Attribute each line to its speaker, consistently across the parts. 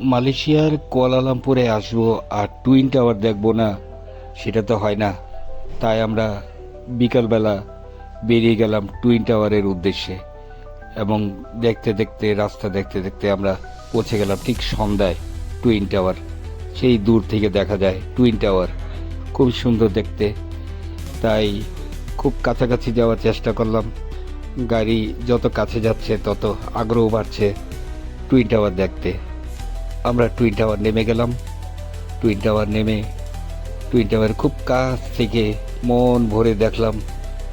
Speaker 1: মালয়েশিয়ার কুয়ালালামপুরে আসব আর twin tower দেখব না, সেটা তো হয় না। তাই আমরা বিকালবেলা বেরিয়ে গেলাম টুইন টাওয়ারের উদ্দেশ্যে এবং দেখতে দেখতে, রাস্তা দেখতে দেখতে আমরা পৌঁছে গেলাম ঠিক সন্ধ্যায় টুইন টাওয়ার। সেই দূর থেকে দেখা যায় টুইন টাওয়ার। খুব সুন্দর দেখতে। তাই খুব কাছাকাছি যাওয়ার চেষ্টা করলাম। গাড়ি যত কাছে যাচ্ছে তত আগ্রহ বাড়ছে টুইন টাওয়ার দেখতে। আমরা টুইন টাওয়ার নেমে গেলাম। টুইন টাওয়ার নেমে টুইন টাওয়ার খুব কাছ থেকে মন ভরে দেখলাম।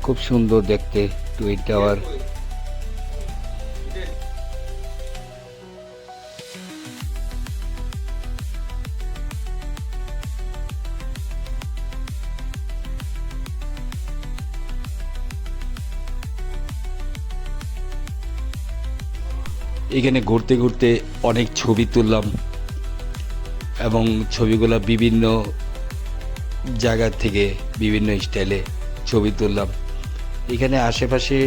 Speaker 1: খুব সুন্দর দেখতে টুইন টাওয়ার এখানে ঘুরতে ঘুরতে অনেক ছবি তুললাম। এবং ছবিগুলো বিভিন্ন জায়গা থেকে বিভিন্ন স্টাইলে ছবি তুললাম। এখানে আশেপাশে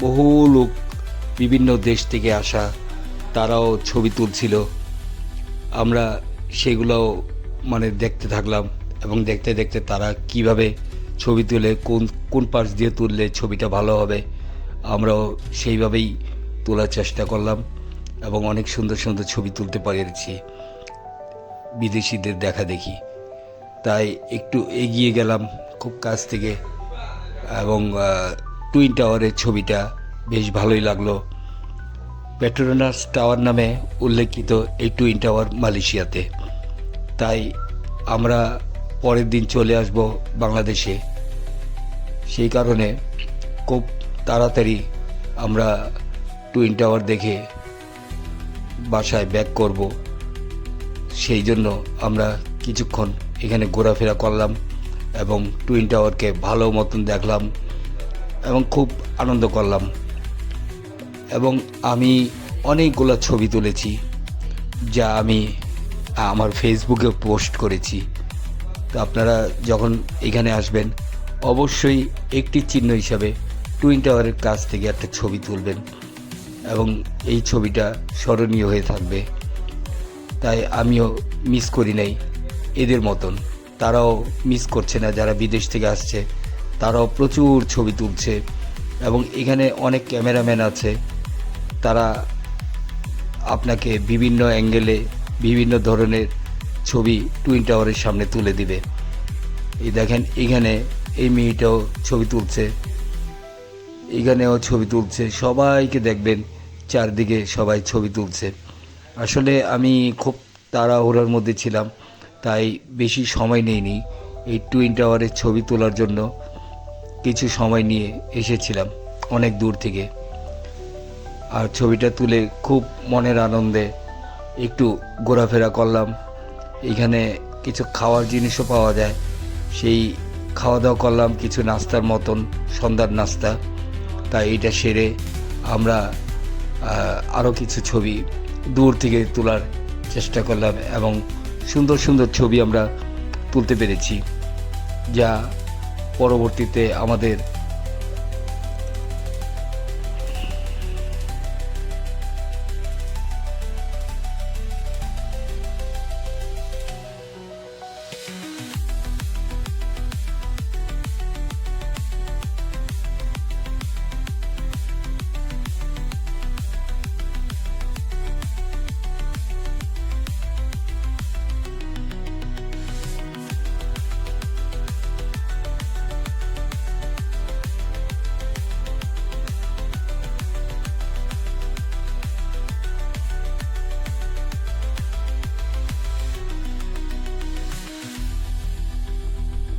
Speaker 1: বহু লোক বিভিন্ন দেশ থেকে আসা, তারাও ছবি তুলছিল। আমরা সেগুলোও মানে দেখতে থাকলাম এবং দেখতে দেখতে তারা কীভাবে ছবি তুলে, কোন কোন পাশ দিয়ে তুললে ছবিটা ভালো হবে, আমরাও সেইভাবেই তোলার চেষ্টা করলাম এবং অনেক সুন্দর সুন্দর ছবি তুলতে পেরেছি। বিদেশিদের দেখা দেখি। তাই একটু এগিয়ে গেলাম খুব কাছ থেকে এবং টুইন টাওয়ারের ছবিটা বেশ ভালোই লাগল। পেট্রোনাস টাওয়ার নামে উল্লেখিত এই টুইন টাওয়ার মালয়েশিয়াতে। তাই আমরা পরের দিন চলে আসব বাংলাদেশে। সেই কারণে খুব তাড়াতাড়ি আমরা টুইন টাওয়ার দেখে বাসায় ব্যাক করব। সেই জন্য আমরা কিছুক্ষণ এখানে ঘোরাফেরা করলাম এবং টুইন টাওয়ারকে ভালো মতন দেখলাম এবং খুব আনন্দ করলাম। এবং আমি অনেকগুলো ছবি তুলেছি যা আমি আমার ফেসবুকে পোস্ট করেছি। তো আপনারা যখন এখানে আসবেন, অবশ্যই একটি চিহ্ন হিসাবে টুইন টাওয়ারের কাছ থেকে একটা ছবি তুলবেন এবং এই ছবিটা স্মরণীয় হয়ে থাকবে। তাই আমিও মিস করি নাই। এদের মতন। তারাও মিস করছে না, যারা বিদেশ থেকে আসছে, তারাও প্রচুর ছবি তুলছে এবং এখানে অনেক ক্যামেরাম্যান আছে। তারা আপনাকে বিভিন্ন অ্যাঙ্গেলে বিভিন্ন ধরনের ছবি টুইন টাওয়ারের সামনে তুলে দিবে। এই দেখেন, এখানে এই মেয়েটাও ছবি তুলছে। এখানেও ছবি তুলছে। সবাইকে দেখবেন, চারদিকে সবাই ছবি তুলছে। আসলে আমি খুব তাড়াহুড়োর মধ্যে ছিলাম, তাই বেশি সময় নেইনি এই টুইন টাওয়ারের ছবি তোলার জন্য। কিছু সময় নিয়ে এসেছিলাম অনেক দূর থেকে। আর ছবিটা তুলে খুব মনের আনন্দে একটু ঘোরাফেরা করলাম। এখানে কিছু খাওয়ার জিনিসও পাওয়া যায়। সেই খাওয়া দাওয়া করলাম কিছু নাস্তার মতন, সন্ধ্যার নাস্তা। তাই এটা সেরে আমরা আরও কিছু ছবি দূর থেকে তোলার চেষ্টা করলাম এবং সুন্দর সুন্দর ছবি আমরা তুলতে পেরেছি, যা পরবর্তীতে আমাদের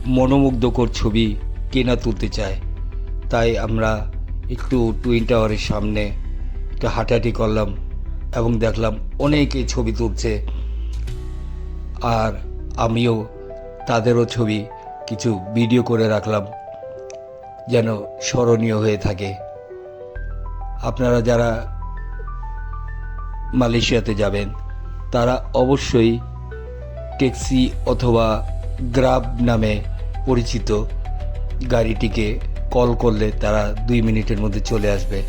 Speaker 1: মনোমুগ্ধকর ছবি কে না তুলতে চায়। তাই আমরা একটু টুইন টাওয়ারের সামনে একটু হাঁটাহাঁটি করলাম এবং দেখলাম অনেকে ছবি তুলছে। আর আমিও তাদেরও ছবি কিছু ভিডিও করে রাখলাম যেন স্মরণীয় হয়ে থাকে। আপনারা যারা মালয়েশিয়াতে যাবেন, তারা অবশ্যই ট্যাক্সি অথবা গ্রাব নামে পরিচিত গাড়িটিকে কল করলে তারা দুই মিনিটের মধ্যে চলে আসবে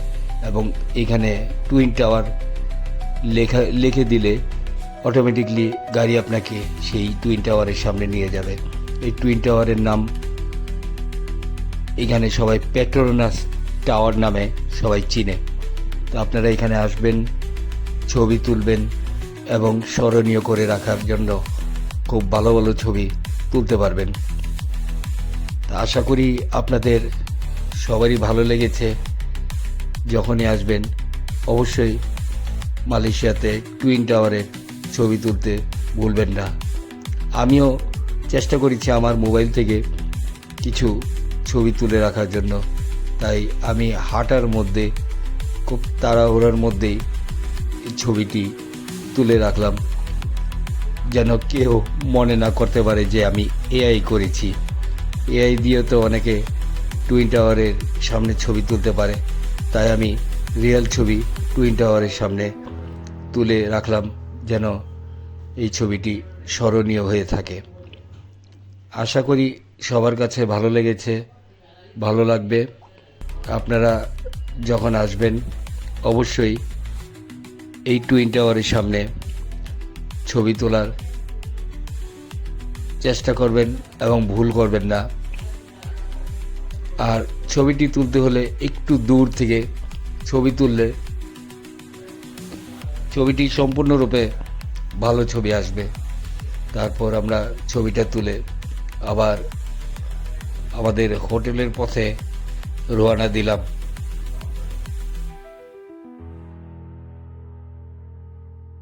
Speaker 1: এবং এখানে টুইন টাওয়ার লেখা, লিখে দিলে অটোমেটিকলি গাড়ি আপনাকে সেই টুইন টাওয়ারের সামনে নিয়ে যাবে। এই টুইন টাওয়ারের নাম এখানে সবাই পেট্রোনাস টাওয়ার নামে সবাই চিনে। তো আপনারা এখানে আসবেন, ছবি তুলবেন এবং স্মরণীয় করে রাখার জন্য খুব ভালো ভালো ছবি তুলতে পারবেন। তা আশা করি আপনাদের সবারই ভালো লেগেছে। যখনই আসবেন, অবশ্যই মালয়েশিয়াতে টুইন টাওয়ারের ছবি তুলতে ভুলবেন না। আমিও চেষ্টা করেছি আমার মোবাইল থেকে কিছু ছবি তুলে রাখার জন্য। তাই আমি হাঁটার মধ্যে, খুব তাড়াহুড়োর মধ্যেই ছবিটি তুলে রাখলাম। যেন কেউ মনে না করতে পারে যে আমি এআই করেছি। এআই দিয়ে তো অনেকে টুইন টাওয়ারের সামনে ছবি তুলতে পারে। তাই আমি রিয়েল ছবি টুইন টাওয়ারের সামনে তুলে রাখলাম যেন এই ছবিটি স্মরণীয় হয়ে থাকে। আশা করি সবার কাছে ভালো লেগেছে, ভালো লাগবে। আপনারা যখন আসবেন, অবশ্যই এই টুইন টাওয়ারের সামনে ছবি তোলার চেষ্টা করবেন এবং ভুল করবেন না। আর ছবিটি তুলতে হলে একটু দূর থেকে ছবি তুললে ছবিটি সম্পূর্ণরূপে ভালো ছবি আসবে। তারপর আমরা ছবিটা তুলে আবার আমাদের হোটেলের পথে রওনা দিলাম।